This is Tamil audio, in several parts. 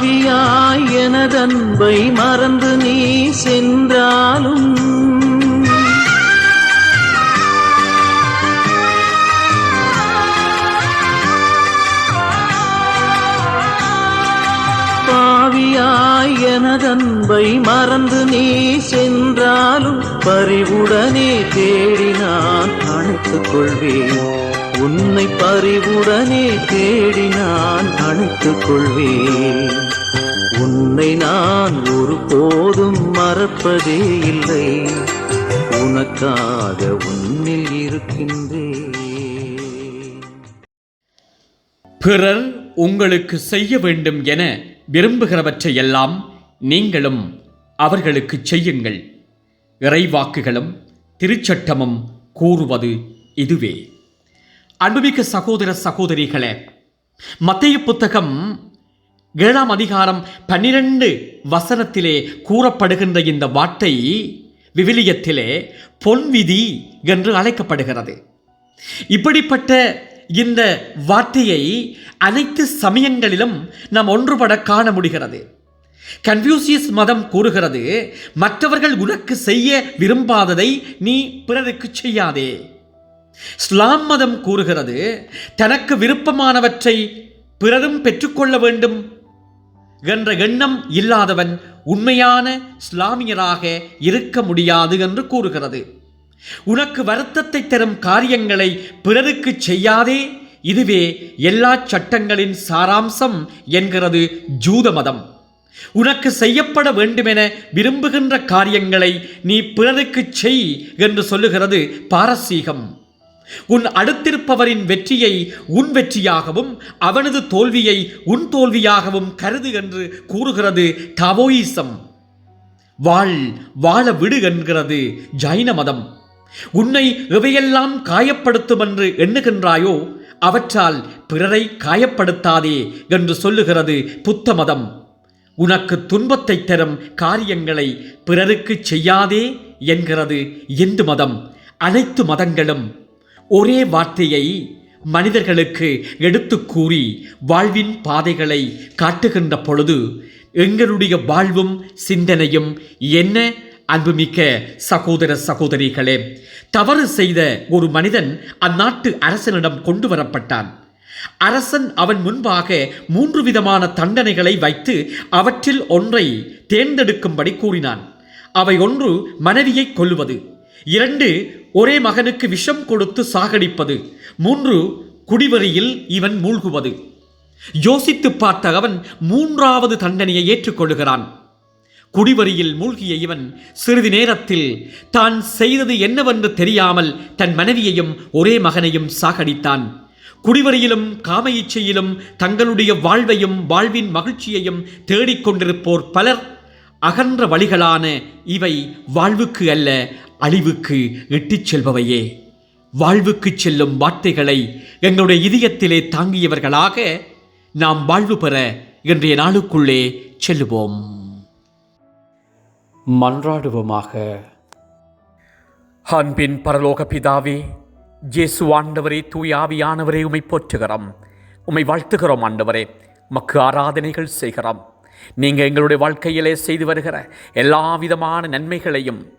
பாவியாய் எனதன்பை மறந்து நீ சென்றாலும் பாவியாய் எனதன்பை மறந்து நீ சென்றாலும் பறிவுடனே தேடி நான் அணைத்துக் கொள்வேன். உன்னை பறிவுடனே தேடி நான் அணைத்துக் கொள்வேன். உன்னை நான் ஒருபோதும் மறப்பதே இல்லை. உனக்காக உன்னில் இருக்கின்றேன். பிறர் உங்களுக்கு செய்ய வேண்டும் என விரும்புகிறவற்றையெல்லாம் நீங்களும் அவர்களுக்கு செய்யுங்கள். இறைவாக்குகளும் திருச்சட்டமும் கூறுவது இதுவே. அன்புமிக்க சகோதர சகோதரிகளே மத்திய புத்தகம் ஏழாம் அதிகாரம் பன்னிரண்டு வசனத்திலே கூறப்படுகின்ற இந்த வார்த்தை விவிலியத்திலே பொன்விதி என்று அழைக்கப்படுகிறது. இப்படிப்பட்ட இந்த வார்த்தையை அனைத்து சமயங்களிலும் நாம் ஒன்றுபட காண முடிகிறது. கன்ஃபியூசியஸ் மதம் கூறுகிறது மற்றவர்கள் உனக்கு செய்ய விரும்பாததை நீ பிறருக்கு செய்யாதே. இஸ்லாம் மதம் கூறுகிறது தனக்கு விருப்பமானவற்றை பிறரும் பெற்றுக்கொள்ள வேண்டும் என்ற எண்ணம் இல்லாதவன் உண்மையான இஸ்லாமியராக இருக்க முடியாது என்று கூறுகிறது. உனக்கு வருத்தத்தை தரும் காரியங்களை பிறருக்கு செய்யாதே இதுவே எல்லா சட்டங்களின் சாராம்சம் என்கிறது ஜூத மதம். உனக்கு செய்யப்பட வேண்டுமென விரும்புகின்ற காரியங்களை நீ பிறருக்கு செய் என்று சொல்லுகிறது பாரசீகம். உன் அடுத்திருப்பவரின் வெற்றியை உன் வெற்றியாகவும் அவனது தோல்வியை உன் தோல்வியாகவும் கருது என்று கூறுகிறது டாவோயிசம் வாழ் வாழ விடு என்கிறது ஜைன மதம் உன்னை இவையெல்லாம் காயப்படுத்தும் என்று எண்ணுகின்றாயோ அவற்றால் பிறரை காயப்படுத்தாதே என்று சொல்லுகிறது புத்த மதம் உனக்கு துன்பத்தை தரும் காரியங்களை பிறருக்கு செய்யாதே என்கிறது இந்து மதம் அனைத்து மதங்களும் ஒரே வார்த்தையை மனிதர்களுக்கு எடுத்து கூறி வாழ்வின் பாதைகளை காட்டுகின்ற பொழுது எங்களுடைய வாழ்வும் சிந்தனையும் என்ன? அன்புமிக்க சகோதர சகோதரிகளே தவறு செய்த ஒரு மனிதன் அந்நாட்டு அரசனிடம் கொண்டு வரப்பட்டான். அரசன் அவன் முன்பாக மூன்று விதமான தண்டனைகளை வைத்து அவற்றில் ஒன்றை தேர்ந்தெடுக்கும்படி கூறினான். அவை ஒன்று மனைவியை கொல்லுவது இரண்டு ஒரே மகனுக்கு விஷம் கொடுத்து சாகடிப்பது. மூன்று குடிவரியில் இவன் மூழ்குவது. யோசித்து பார்த்த அவன் மூன்றாவது தண்டனையை ஏற்றுக்கொள்கிறான். குடிவரியில் மூழ்கிய இவன் சிறிது நேரத்தில் தான் செய்தது என்னவென்று தெரியாமல் தன் மனைவியையும் ஒரே மகனையும் சாகடித்தான். குடிவரியிலும் காம இச்சையிலும் தங்களுடைய வாழ்வையும் வாழ்வின் மகிழ்ச்சியையும் தேடிக்கொண்டிருப்போர் பலர் அகன்ற வழிகளான இவை வாழ்வுக்கு அல்ல அழிவுக்கு இட்டுச் செல்பவையே. வாழ்வுக்கு செல்லும் வார்த்தைகளை எங்களுடைய இதயத்திலே தாங்கியவர்களாக நாம் வாழ்வு பெற இன்றைய நாளுக்குள்ளே செல்லுவோம். மன்றாடுவோமாக. அன்பின் பரலோக பிதாவே ஜேசு ஆண்டவரே தூயாவியானவரே உமை போற்றுகிறோம். உம்மை வாழ்த்துகிறோம் ஆண்டவரே. மக்கு ஆராதனைகள் செய்கிறோம். நீங்கள் எங்களுடைய வாழ்க்கையிலே செய்து வருகிற எல்லா விதமான நன்மைகளையும்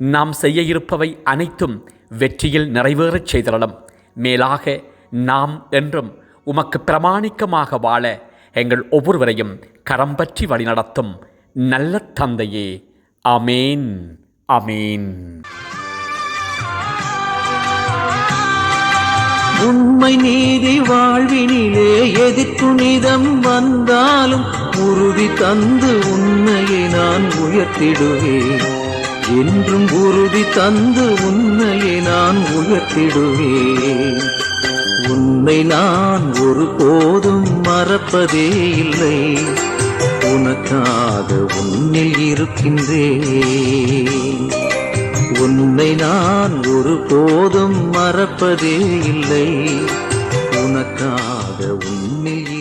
நாம் செய்ய இருப்பவை அனைத்தும் வெற்றியில் நிறைவேறச் செய்தரலாம். மேலாக நாம் என்றும் உமக்கு பிரமாணிக்கமாக வாழ எங்கள் ஒவ்வொருவரையும் கரம் பற்றி வழிநடத்தும் நல்ல தந்தையே. அமேன் அமேன் உண்மை நீதி வாழ்வினிலே எதிர்த்துணிதம் வந்தாலும் உறுதி தந்து உண்மையை நான் உயர்த்திடுவேன். என்றும் உறுதி தந்து உன்னையை நான் உயர்த்திடுவேன். உன்னை நான் ஒரு போதும் மறப்பதே இல்லை. உனக்காக உன்னில் இருக்கின்றேன். உன்னை நான் ஒரு போதும் மறப்பதே இல்லை. உனக்காக உன்னில்